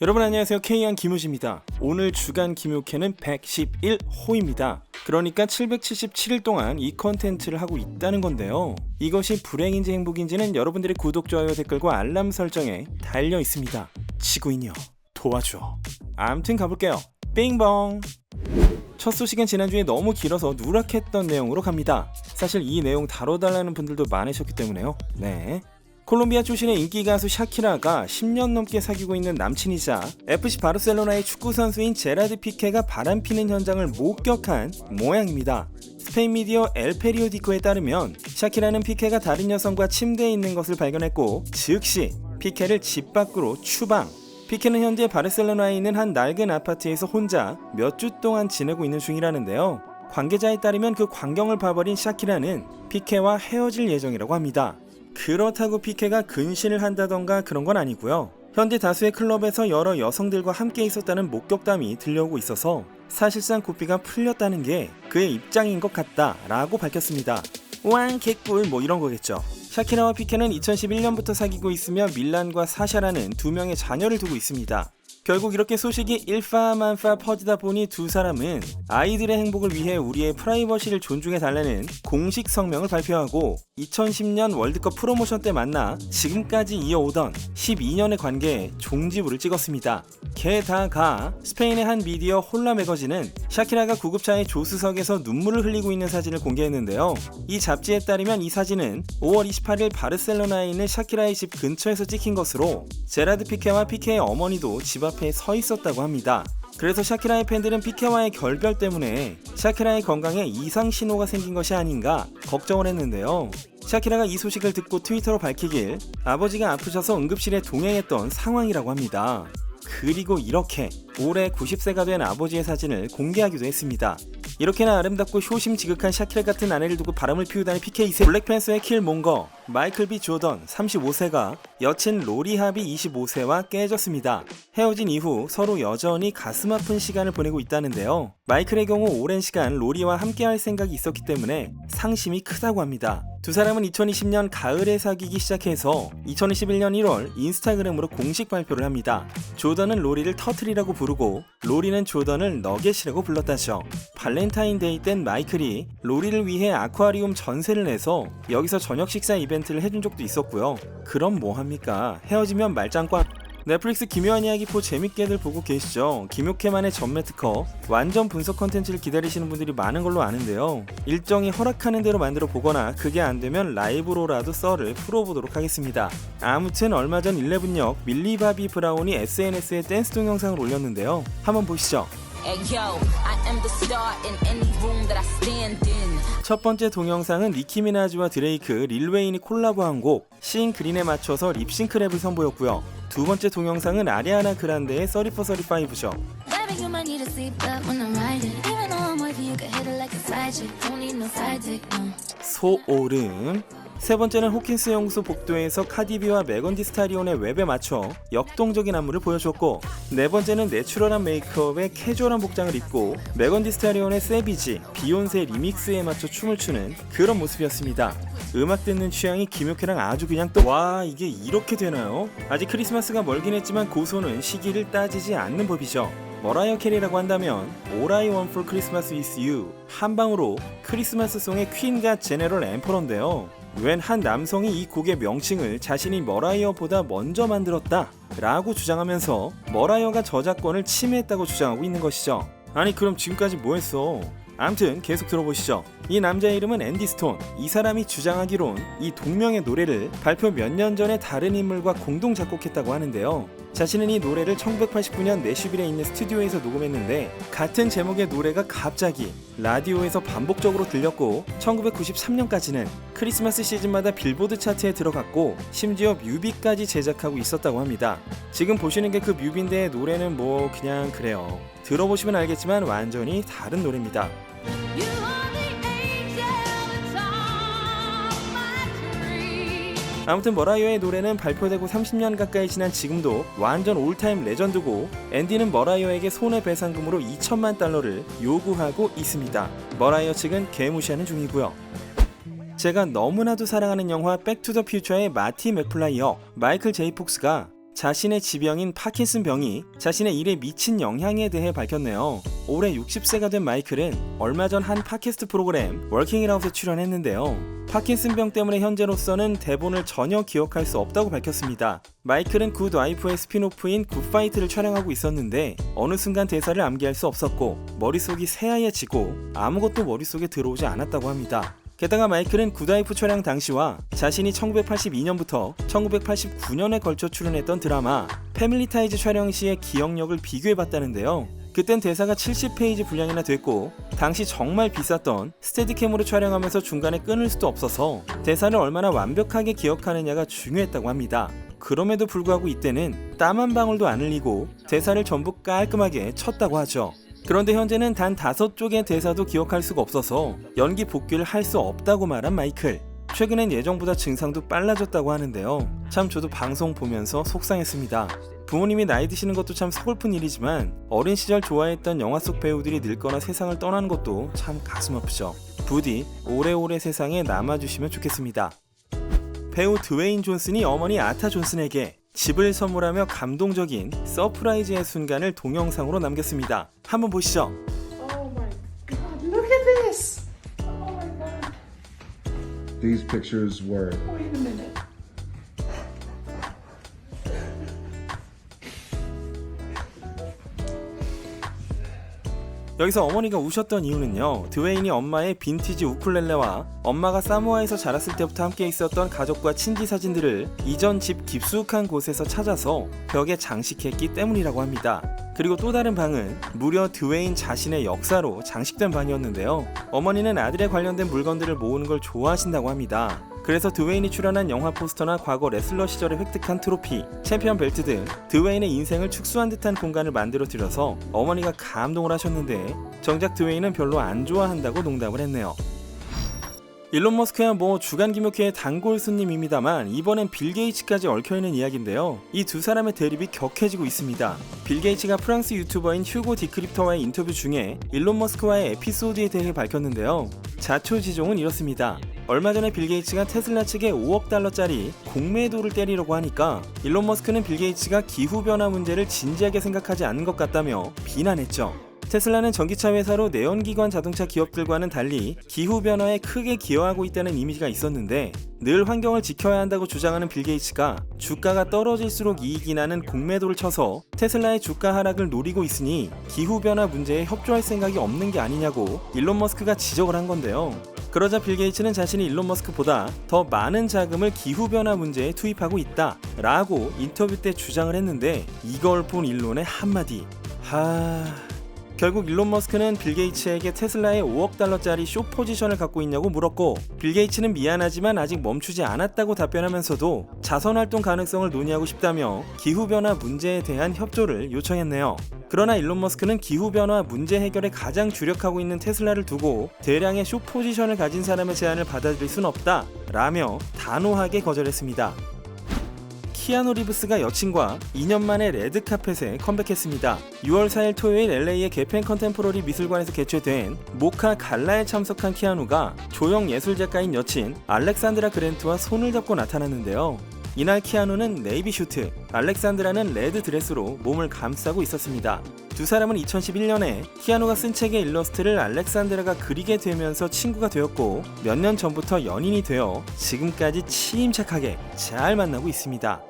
여러분 안녕하세요. K한 김우지입니다. 오늘 주간 김효캐는 111호입니다. 그러니까 777일 동안 이 컨텐츠를 하고 있다는 건데요. 이것이 불행인지 행복인지는 여러분들의 구독, 좋아요, 댓글과 알람 설정에 달려 있습니다. 지구인이여 도와줘. 암튼 가볼게요. 빙봉. 첫 소식은 지난주에 너무 길어서 누락했던 내용으로 갑니다. 사실 이 내용 다뤄달라는 분들도 많으셨기 때문에요. 네. 콜롬비아 출신의 인기 가수 샤키라가 10년 넘게 사귀고 있는 남친이자 FC 바르셀로나의 축구 선수인 제라드 피케가 바람피는 현장을 목격한 모양입니다. 스페인 미디어 엘 페리오디코에 따르면 샤키라는 피케가 다른 여성과 침대에 있는 것을 발견했고 즉시 피케를 집 밖으로 추방. 피케는 현재 바르셀로나에 있는 한 낡은 아파트에서 혼자 몇 주 동안 지내고 있는 중이라는데요. 관계자에 따르면 그 광경을 봐버린 샤키라는 피케와 헤어질 예정이라고 합니다. 그렇다고 피케가 근신을 한다던가 그런 건 아니고요. 현재 다수의 클럽에서 여러 여성들과 함께 있었다는 목격담이 들려오고 있어서 사실상 고삐가 풀렸다는 게 그의 입장인 것 같다라고 밝혔습니다. 왕 개꿀 뭐 이런 거겠죠. 샤키라와 피케는 2011년부터 사귀고 있으며 밀란과 사샤라는 두 명의 자녀를 두고 있습니다. 결국 이렇게 소식이 일파만파 퍼지다 보니 두 사람은 아이들의 행복을 위해 우리의 프라이버시를 존중해 달라는 공식 성명을 발표하고 2010년 월드컵 프로모션 때 만나 지금까지 이어오던 12년의 관계에 종지부를 찍었습니다. 게다가 스페인의 한 미디어 홀라 매거진은 샤키라가 구급차의 조수석에서 눈물을 흘리고 있는 사진을 공개했는데요. 이 잡지에 따르면 이 사진은 5월 28일 바르셀로나에 있는 샤키라의 집 근처에서 찍힌 것으로 제라드 피케와 피케의 어머니도 집 앞에 서 있었다고 합니다. 그래서 샤키라의 팬들은 피케와의 결별 때문에 샤키라의 건강에 이상 신호가 생긴 것이 아닌가 걱정을 했는데요. 샤키라가 이 소식을 듣고 트위터로 밝히길 아버지가 아프셔서 응급실에 동행했던 상황이라고 합니다. 그리고 이렇게 올해 90세가 된 아버지의 사진을 공개하기도 했습니다. 이렇게나 아름답고 효심지극한 샤키라 같은 아내를 두고 바람을 피우다니 PK 세 블랙팬서의 킬 몽거 마이클 B 조던 35세가 여친 로리 하비 25세와 깨졌습니다. 헤어진 이후 서로 여전히 가슴 아픈 시간을 보내고 있다는데요. 마이클의 경우 오랜 시간 로리와 함께할 생각이 있었기 때문에 상심이 크다고 합니다. 두 사람은 2020년 가을에 사귀기 시작해서 2021년 1월 인스타그램으로 공식 발표를 합니다. 조던은 로리를 터틀이라고 부르고 로리는 조던을 너겟이라고 불렀다죠. 발렌타인데이 땐 마이클이 로리를 위해 아쿠아리움 전세를 내서 여기서 저녁 식사 이벤트를 해준 적도 있었고요. 그럼 뭐합니까? 헤어지면 말짱 꽉 넷플릭스 기묘한 이야기포 재밌게들 보고 계시죠? 김효캐만의 전매 특허 완전 분석 컨텐츠를 기다리시는 분들이 많은 걸로 아는데요. 일정이 허락하는 대로 만들어 보거나 그게 안 되면 라이브로라도 썰을 풀어보도록 하겠습니다. 아무튼 얼마 전 11역 밀리바비 브라운이 SNS에 댄스 동영상을 올렸는데요. 한번 보시죠. 첫 번째 동영상은 니키 미나즈와 드레이크, 릴 웨인이 콜라보한 곡신 그린에 맞춰서 립싱크 랩을 선보였고요. 두 번째 동영상은 아리아나 그란데의 3435죠. Baby, you might need a seatbelt when I'm riding. Even though I'm with you, you can hit it like a side chick. Don't need no side dick, no. 소오름 세 번째는 호킨스 연구소 복도에서 카디비와 메건 디스타리온의 웹에 맞춰 역동적인 안무를 보여줬고 네 번째는 내추럴한 메이크업에 캐주얼한 복장을 입고 메건 디스타리온의 세비지, 비욘세 리믹스에 맞춰 춤을 추는 그런 모습이었습니다. 음악 듣는 취향이 김효캐랑 아주 그냥 또 와 이게 이렇게 되나요? 아직 크리스마스가 멀긴 했지만 고소는 시기를 따지지 않는 법이죠. 머라이어 캐리라고 한다면 All I Want for Christmas is You 한 방으로 크리스마스 송의 퀸과 제네럴 엠퍼런데요. 웬 한 남성이 이 곡의 명칭을 자신이 머라이어보다 먼저 만들었다 라고 주장하면서 머라이어가 저작권을 침해했다고 주장하고 있는 것이죠. 아니 그럼 지금까지 뭐 했어? 암튼 계속 들어보시죠. 이 남자의 이름은 앤디 스톤. 이 사람이 주장하기론 이 동명의 노래를 발표 몇 년 전에 다른 인물과 공동 작곡했다고 하는데요. 자신은 이 노래를 1989년 내슈빌에 있는 스튜디오에서 녹음했는데 같은 제목의 노래가 갑자기 라디오에서 반복적으로 들렸고 1993년까지는 크리스마스 시즌마다 빌보드 차트에 들어갔고 심지어 뮤비까지 제작하고 있었다고 합니다. 지금 보시는 게 그 뮤비인데 노래는 뭐 그냥 그래요. 들어보시면 알겠지만 완전히 다른 노래입니다. 아무튼 머라이어의 노래는 발표되고 30년 가까이 지난 지금도 완전 올타임 레전드고 앤디는 머라이어에게 손해배상금으로 2천만 달러를 요구하고 있습니다. 머라이어 측은 개무시하는 중이고요. 제가 너무나도 사랑하는 영화 백투더퓨처의 마티 맥플라이 역 마이클 제이 폭스가 자신의 지병인 파킨슨 병이 자신의 일에 미친 영향에 대해 밝혔네요. 올해 60세가 된 마이클은 얼마 전 한 팟캐스트 프로그램 워킹 잇 아웃에 출연했는데요. 파킨슨병 때문에 현재로서는 대본을 전혀 기억할 수 없다고 밝혔습니다. 마이클은 굿 와이프의 스피노프인 굿파이트를 촬영하고 있었는데 어느 순간 대사를 암기할 수 없었고 머릿속이 새하얘지고 아무것도 머릿속에 들어오지 않았다고 합니다. 게다가 마이클은 굿와이프 촬영 당시와 자신이 1982년부터 1989년에 걸쳐 출연했던 드라마 패밀리 타이즈 촬영 시의 기억력을 비교해봤다는데요. 그땐 대사가 70페이지 분량이나 됐고 당시 정말 비쌌던 스테디캠으로 촬영하면서 중간에 끊을 수도 없어서 대사를 얼마나 완벽하게 기억하느냐가 중요했다고 합니다. 그럼에도 불구하고 이때는 땀 한 방울도 안 흘리고 대사를 전부 깔끔하게 쳤다고 하죠. 그런데 현재는 단 다섯 쪽의 대사도 기억할 수가 없어서 연기 복귀를 할 수 없다고 말한 마이클. 최근엔 예정보다 증상도 빨라졌다고 하는데요. 참 저도 방송 보면서 속상했습니다. 부모님이 나이 드시는 것도 참 서글픈 일이지만 어린 시절 좋아했던 영화 속 배우들이 늙거나 세상을 떠나는 것도 참 가슴 아프죠. 부디 오래오래 세상에 남아주시면 좋겠습니다. 배우 드웨인 존슨이 어머니 아타 존슨에게 집을 선물하며 감동적인 서프라이즈의 순간을 동영상으로 남겼습니다. 한번 보시죠. Oh my god, look at this! Oh my god, These pictures were wait a minute. 여기서 어머니가 우셨던 이유는요. 드웨인이 엄마의 빈티지 우쿨렐레와 엄마가 사모아에서 자랐을 때부터 함께 있었던 가족과 친지 사진들을 이전 집 깊숙한 곳에서 찾아서 벽에 장식했기 때문이라고 합니다. 그리고 또 다른 방은 무려 드웨인 자신의 역사로 장식된 방이었는데요. 어머니는 아들에 관련된 물건들을 모으는 걸 좋아하신다고 합니다. 그래서 드웨인이 출연한 영화 포스터나 과거 레슬러 시절에 획득한 트로피, 챔피언 벨트 등 드웨인의 인생을 축소한 듯한 공간을 만들어 드려서 어머니가 감동을 하셨는데 정작 드웨인은 별로 안 좋아한다고 농담을 했네요. 일론 머스크야 뭐 주간 김옥회의 단골 손님입니다만 이번엔 빌 게이츠까지 얽혀있는 이야기인데요. 이 두 사람의 대립이 격해지고 있습니다. 빌 게이츠가 프랑스 유튜버인 휴고 디크립터와의 인터뷰 중에 일론 머스크와의 에피소드에 대해 밝혔는데요. 자초지종은 이렇습니다. 얼마 전에 빌 게이츠가 테슬라 측에 5억 달러짜리 공매도를 때리려고 하니까 일론 머스크는 빌 게이츠가 기후 변화 문제를 진지하게 생각하지 않는 것 같다며 비난했죠. 테슬라는 전기차 회사로 내연기관 자동차 기업들과는 달리 기후변화에 크게 기여하고 있다는 이미지가 있었는데 늘 환경을 지켜야 한다고 주장하는 빌 게이츠가 주가가 떨어질수록 이익이 나는 공매도를 쳐서 테슬라의 주가 하락을 노리고 있으니 기후변화 문제에 협조할 생각이 없는 게 아니냐고 일론 머스크가 지적을 한 건데요. 그러자 빌 게이츠는 자신이 일론 머스크보다 더 많은 자금을 기후변화 문제에 투입하고 있다 라고 인터뷰 때 주장을 했는데 이걸 본 일론의 한마디 하... 결국 일론 머스크는 빌 게이츠에게 테슬라의 5억 달러짜리 쇼 포지션을 갖고 있냐고 물었고 빌 게이츠는 미안하지만 아직 멈추지 않았다고 답변하면서도 자선 활동 가능성을 논의하고 싶다며 기후 변화 문제에 대한 협조를 요청했네요. 그러나 일론 머스크는 기후 변화 문제 해결에 가장 주력하고 있는 테슬라를 두고 대량의 쇼 포지션을 가진 사람의 제안을 받아들일 순 없다 라며 단호하게 거절했습니다. 키아누 리브스가 여친과 2년 만에 레드카펫에 컴백했습니다. 6월 4일 토요일 LA의 개펜 컨템포러리 미술관에서 개최된 모카 갈라에 참석한 키아누가 조형 예술 작가인 여친 알렉산드라 그랜트와 손을 잡고 나타났는데요. 이날 키아누는 네이비 슈트, 알렉산드라는 레드 드레스로 몸을 감싸고 있었습니다. 두 사람은 2011년에 키아누가 쓴 책의 일러스트를 알렉산드라가 그리게 되면서 친구가 되었고 몇 년 전부터 연인이 되어 지금까지 침착하게 잘 만나고 있습니다.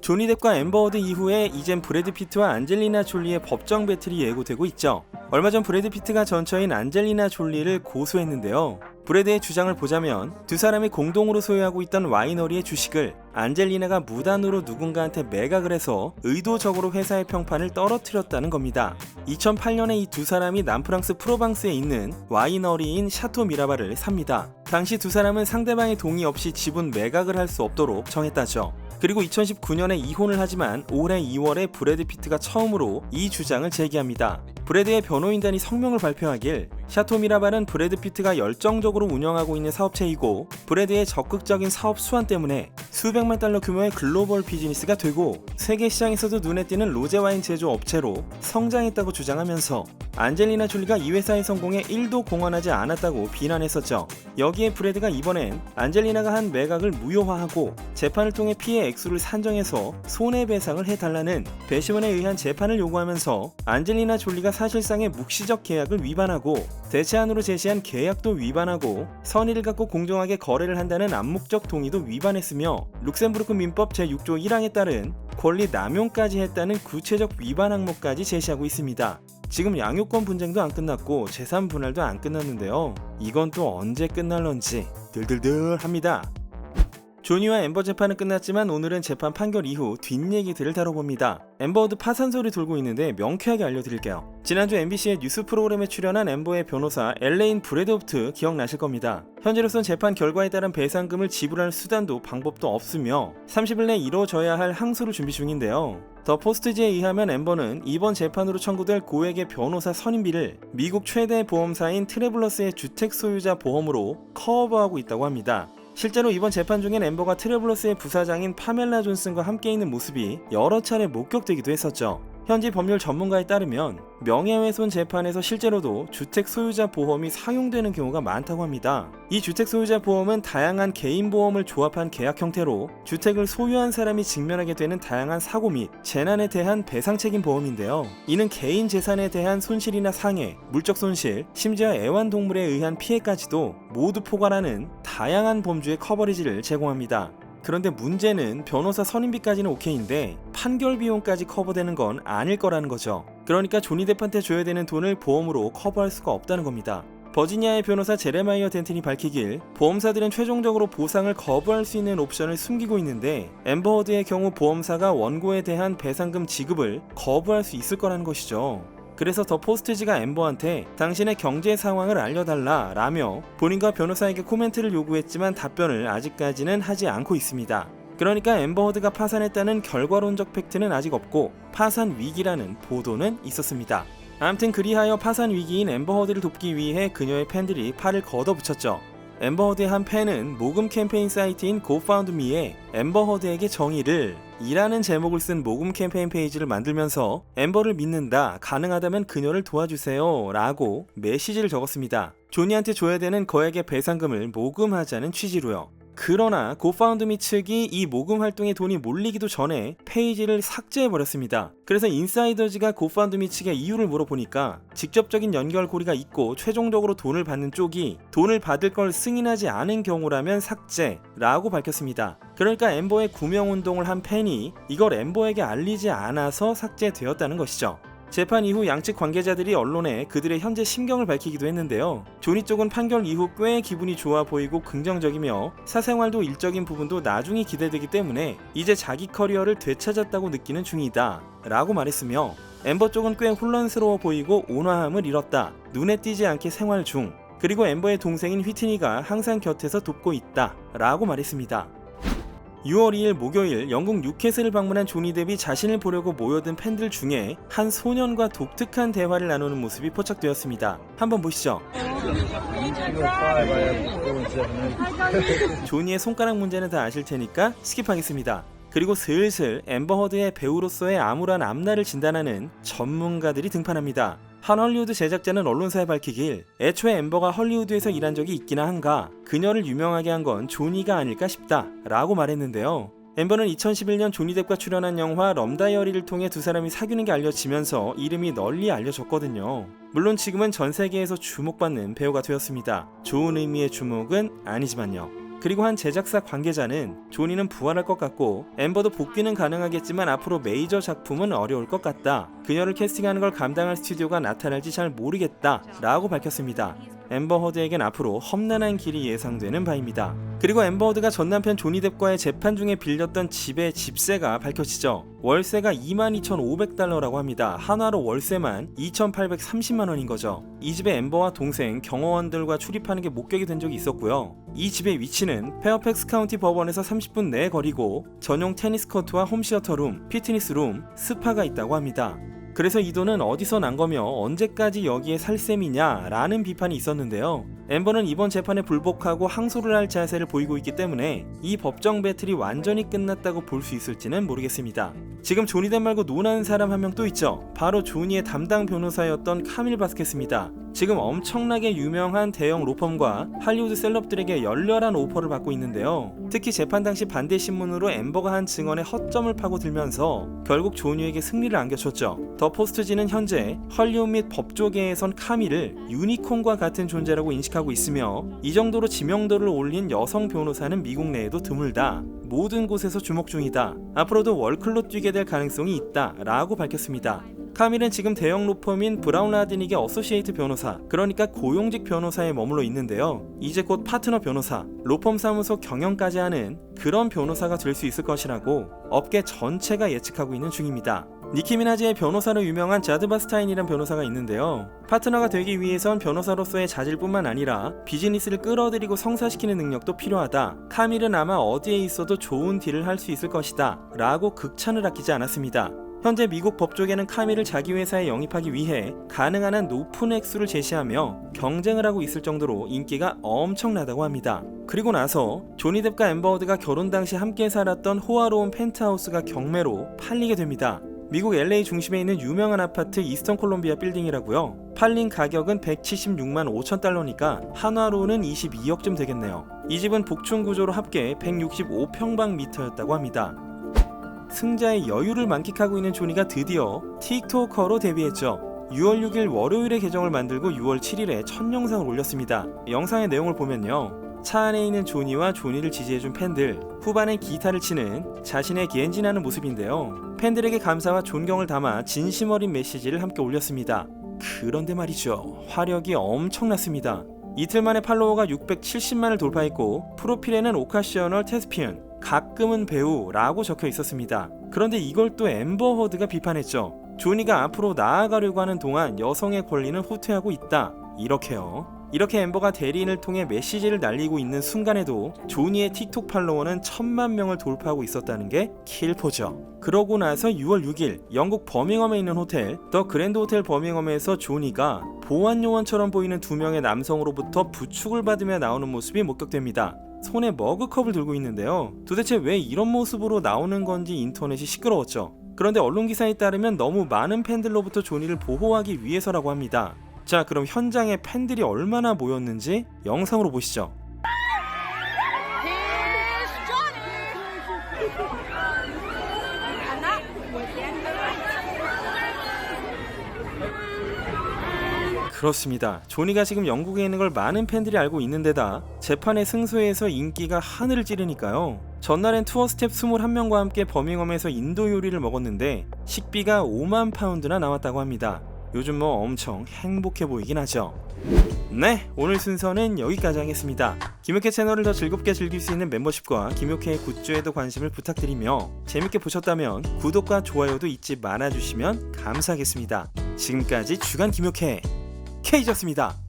조니 뎁과 엠버워드 이후에 이젠 브래드 피트와 안젤리나 졸리의 법정 배틀이 예고되고 있죠. 얼마 전 브래드 피트가 전처인 안젤리나 졸리를 고소했는데요. 브래드의 주장을 보자면 두 사람이 공동으로 소유하고 있던 와이너리의 주식을 안젤리나가 무단으로 누군가한테 매각을 해서 의도적으로 회사의 평판을 떨어뜨렸다는 겁니다. 2008년에 이 두 사람이 남프랑스 프로방스에 있는 와이너리인 샤토 미라바를 삽니다. 당시 두 사람은 상대방의 동의 없이 지분 매각을 할 수 없도록 정했다죠. 그리고 2019년에 이혼을 하지만 올해 2월에 브래드 피트가 처음으로 이 주장을 제기합니다. 브래드의 변호인단이 성명을 발표하길 샤토 미라발은 브래드 피트가 열정적으로 운영하고 있는 사업체이고 브래드의 적극적인 사업 수완 때문에 수백만 달러 규모의 글로벌 비즈니스가 되고 세계 시장에서도 눈에 띄는 로제 와인 제조 업체로 성장했다고 주장하면서 안젤리나 졸리가 이 회사의 성공에 1도 공헌하지 않았다고 비난했었죠. 여기에 브래드가 이번엔 안젤리나가 한 매각을 무효화하고 재판을 통해 피해 액수를 산정해서 손해배상을 해달라는 배시원에 의한 재판을 요구하면서 안젤리나 졸리가 사실상의 묵시적 계약을 위반하고 대체안으로 제시한 계약도 위반하고 선의를 갖고 공정하게 거래를 한다는 암묵적 동의도 위반했으며 룩셈부르크 민법 제6조 1항에 따른 권리 남용까지 했다는 구체적 위반 항목까지 제시하고 있습니다. 지금 양육권 분쟁도 안 끝났고 재산 분할도 안 끝났는데요. 이건 또 언제 끝날런지 들들들 합니다. 조니와 엠버 재판은 끝났지만 오늘은 재판 판결 이후 뒷얘기들을 다뤄봅니다. 엠버워드 파산 소리 돌고 있는데 명쾌하게 알려드릴게요. 지난주 MBC의 뉴스 프로그램에 출연한 엠버의 변호사 엘레인 브레드옵트 기억나실 겁니다. 현재로선 재판 결과에 따른 배상금을 지불할 수단도 방법도 없으며 30일 내 이루어져야 할 항소를 준비 중인데요. 더 포스트지에 의하면 엠버는 이번 재판으로 청구될 고액의 변호사 선임비를 미국 최대 보험사인 트래블러스의 주택 소유자 보험으로 커버하고 있다고 합니다. 실제로 이번 재판 중엔 엠버가 트래블러스의 부사장인 파멜라 존슨과 함께 있는 모습이 여러 차례 목격되기도 했었죠. 현지 법률 전문가에 따르면 명예훼손 재판에서 실제로도 주택 소유자 보험이 사용되는 경우가 많다고 합니다. 이 주택 소유자 보험은 다양한 개인 보험을 조합한 계약 형태로 주택을 소유한 사람이 직면하게 되는 다양한 사고 및 재난에 대한 배상 책임 보험인데요. 이는 개인 재산에 대한 손실이나 상해, 물적 손실, 심지어 애완동물에 의한 피해까지도 모두 포괄하는 다양한 범주의 커버리지를 제공합니다. 그런데 문제는 변호사 선임비까지는 오케이인데 판결 비용까지 커버되는 건 아닐 거라는 거죠. 그러니까 조니 뎁한테 줘야 되는 돈을 보험으로 커버할 수가 없다는 겁니다. 버지니아의 변호사 제레마이어 덴튼이 밝히길 보험사들은 최종적으로 보상을 거부할 수 있는 옵션을 숨기고 있는데 엠버허드의 경우 보험사가 원고에 대한 배상금 지급을 거부할 수 있을 거라는 것이죠. 그래서 더 포스트지가 엠버한테 당신의 경제 상황을 알려달라 라며 본인과 변호사에게 코멘트를 요구했지만 답변을 아직까지는 하지 않고 있습니다. 그러니까 엠버허드가 파산했다는 결과론적 팩트는 아직 없고 파산 위기라는 보도는 있었습니다. 아무튼 그리하여 파산 위기인 엠버허드를 돕기 위해 그녀의 팬들이 팔을 걷어붙였죠. 엠버허드의 한 팬은 모금 캠페인 사이트인 GoFundMe에 엠버허드에게 정의를 이라는 제목을 쓴 모금 캠페인 페이지를 만들면서 엠버를 믿는다 가능하다면 그녀를 도와주세요 라고 메시지를 적었습니다. 조니한테 줘야 되는 거액의 배상금을 모금하자는 취지로요. 그러나 고파운드미 측이 이 모금 활동에 돈이 몰리기도 전에 페이지를 삭제해버렸습니다. 그래서 인사이더즈가 고파운드미 측에 이유를 물어보니까 직접적인 연결고리가 있고 최종적으로 돈을 받는 쪽이 돈을 받을 걸 승인하지 않은 경우라면 삭제라고 밝혔습니다. 그러니까 엠버의 구명 운동을 한 팬이 이걸 엠버에게 알리지 않아서 삭제되었다는 것이죠. 재판 이후 양측 관계자들이 언론에 그들의 현재 심경을 밝히기도 했는데요. 조니 쪽은 판결 이후 꽤 기분이 좋아 보이고 긍정적이며 사생활도 일적인 부분도 나중이 기대되기 때문에 이제 자기 커리어를 되찾았다고 느끼는 중이다. 라고 말했으며 엠버 쪽은 꽤 혼란스러워 보이고 온화함을 잃었다. 눈에 띄지 않게 생활 중. 그리고 엠버의 동생인 휘트니가 항상 곁에서 돕고 있다. 라고 말했습니다. 6월 2일 목요일 영국 뉴캐슬을 방문한 조니 뎁이 자신을 보려고 모여든 팬들 중에 한 소년과 독특한 대화를 나누는 모습이 포착되었습니다. 한번 보시죠. 조니의 손가락 문제는 다 아실 테니까 스킵하겠습니다. 그리고 슬슬 엠버 허드의 배우로서의 암울한 앞날을 진단하는 전문가들이 등판합니다. 한 헐리우드 제작자는 언론사에 밝히길 애초에 엠버가 헐리우드에서 일한 적이 있기나 한가 그녀를 유명하게 한 건 조니가 아닐까 싶다 라고 말했는데요. 엠버는 2011년 조니 뎁과 출연한 영화 럼다이어리를 통해 두 사람이 사귀는 게 알려지면서 이름이 널리 알려졌거든요. 물론 지금은 전 세계에서 주목받는 배우가 되었습니다. 좋은 의미의 주목은 아니지만요. 그리고 한 제작사 관계자는 조니는 부활할 것 같고 엠버도 복귀는 가능하겠지만 앞으로 메이저 작품은 어려울 것 같다. 그녀를 캐스팅하는 걸 감당할 스튜디오가 나타날지 잘 모르겠다. 라고 밝혔습니다. 엠버 허드에겐 앞으로 험난한 길이 예상되는 바입니다. 그리고 엠버 허드가 전 남편 조니 뎁과의 재판 중에 빌렸던 집의 집세가 밝혀지죠. 월세가 22,500달러라고 합니다. 한화로 월세만 2,830만 원인 거죠. 이 집에 엠버와 동생, 경호원들과 출입하는 게 목격이 된 적이 있었고요. 이 집의 위치는 페어팩스 카운티 법원에서 30분 내 거리고 전용 테니스 코트와 홈시어터 룸, 피트니스 룸, 스파가 있다고 합니다. 그래서 이 돈은 어디서 난 거며 언제까지 여기에 살 셈이냐 라는 비판이 있었는데요. 엠버는 이번 재판에 불복하고 항소를 할 자세를 보이고 있기 때문에 이 법정 배틀이 완전히 끝났다고 볼 수 있을지는 모르겠습니다. 지금 조니뎁 말고 논하는 사람 한 명 또 있죠. 바로 조니의 담당 변호사였던 카밀 바스케스입니다. 지금 엄청나게 유명한 대형 로펌과 할리우드 셀럽들에게 열렬한 오퍼를 받고 있는데요. 특히 재판 당시 반대 신문으로 엠버가 한 증언에 허점을 파고들면서 결국 조니에게 승리를 안겨줬죠. 더 포스트지는 현재 헐리우드 및 법조계에선 카밀을 유니콘과 같은 존재라고 인식하고 있으며 이 정도로 지명도를 올린 여성 변호사는 미국 내에도 드물다. 모든 곳에서 주목 중이다. 앞으로도 월클로 뛰게 될 가능성이 있다. 라고 밝혔습니다. 카밀은 지금 대형 로펌인 브라운 라드닉의 어소시에이트 변호사, 그러니까 고용직 변호사에 머물러 있는데요. 이제 곧 파트너 변호사, 로펌 사무소 경영까지 하는 그런 변호사가 될 수 있을 것이라고 업계 전체가 예측하고 있는 중입니다. 니키 미나지의 변호사로 유명한 자드 바스타인이란 변호사가 있는데요. 파트너가 되기 위해선 변호사로서의 자질뿐만 아니라 비즈니스를 끌어들이고 성사시키는 능력도 필요하다. 카밀은 아마 어디에 있어도 좋은 딜을 할 수 있을 것이다. 라고 극찬을 아끼지 않았습니다. 현재 미국 법조계는 카밀을 자기 회사에 영입하기 위해 가능한 한 높은 액수를 제시하며 경쟁을 하고 있을 정도로 인기가 엄청나다고 합니다. 그리고 나서 조니 뎁과 엠버워드가 결혼 당시 함께 살았던 호화로운 펜트하우스가 경매로 팔리게 됩니다. 미국 LA 중심에 있는 유명한 아파트 이스턴 콜롬비아 빌딩이라고요. 팔린 가격은 176만 5천 달러니까 한화로는 22억쯤 되겠네요. 이 집은 복층 구조로 합계 165평방미터였다고 합니다. 승자의 여유를 만끽하고 있는 조니가 드디어 틱토커로 데뷔했죠. 6월 6일 월요일에 계정을 만들고 6월 7일에 첫 영상을 올렸습니다. 영상의 내용을 보면요. 차 안에 있는 조니와 조니를 지지해준 팬들, 후반에 기타를 치는 자신의 겐진하는 모습인데요. 팬들에게 감사와 존경을 담아 진심 어린 메시지를 함께 올렸습니다. 그런데 말이죠. 화력이 엄청났습니다. 이틀 만에 팔로워가 670만을 돌파했고 프로필에는 오카시어널 테스피언, 가끔은 배우라고 적혀 있었습니다. 그런데 이걸 또 엠버 허드가 비판했죠. 조니가 앞으로 나아가려고 하는 동안 여성의 권리는 후퇴하고 있다. 이렇게요. 이렇게 엠버가 대리인을 통해 메시지를 날리고 있는 순간에도 조니의 틱톡 팔로워는 천만 명을 돌파하고 있었다는 게 킬포죠. 그러고 나서 6월 6일 영국 버밍엄에 있는 호텔 더 그랜드 호텔 버밍엄에서 조니가 보안 요원처럼 보이는 두 명의 남성으로부터 부축을 받으며 나오는 모습이 목격됩니다. 손에 머그컵을 들고 있는데요. 도대체 왜 이런 모습으로 나오는 건지 인터넷이 시끄러웠죠. 그런데 언론 기사에 따르면 너무 많은 팬들로부터 조니를 보호하기 위해서라고 합니다. 자, 그럼 현장에 팬들이 얼마나 모였는지 영상으로 보시죠. 그렇습니다. 조니가 지금 영국에 있는 걸 많은 팬들이 알고 있는데다 재판의 승소에서 인기가 하늘을 찌르니까요. 전날엔 투어 스텝 21명과 함께 버밍엄에서 인도 요리를 먹었는데 식비가 5만 파운드나 나왔다고 합니다. 요즘 뭐 엄청 행복해 보이긴 하죠. 네, 오늘 순서는 여기까지 하겠습니다. 김효캐 채널을 더 즐겁게 즐길 수 있는 멤버십과 김효캐의 굿즈에도 관심을 부탁드리며 재밌게 보셨다면 구독과 좋아요도 잊지 말아주시면 감사하겠습니다. 지금까지 주간 김효캐 K였습니다.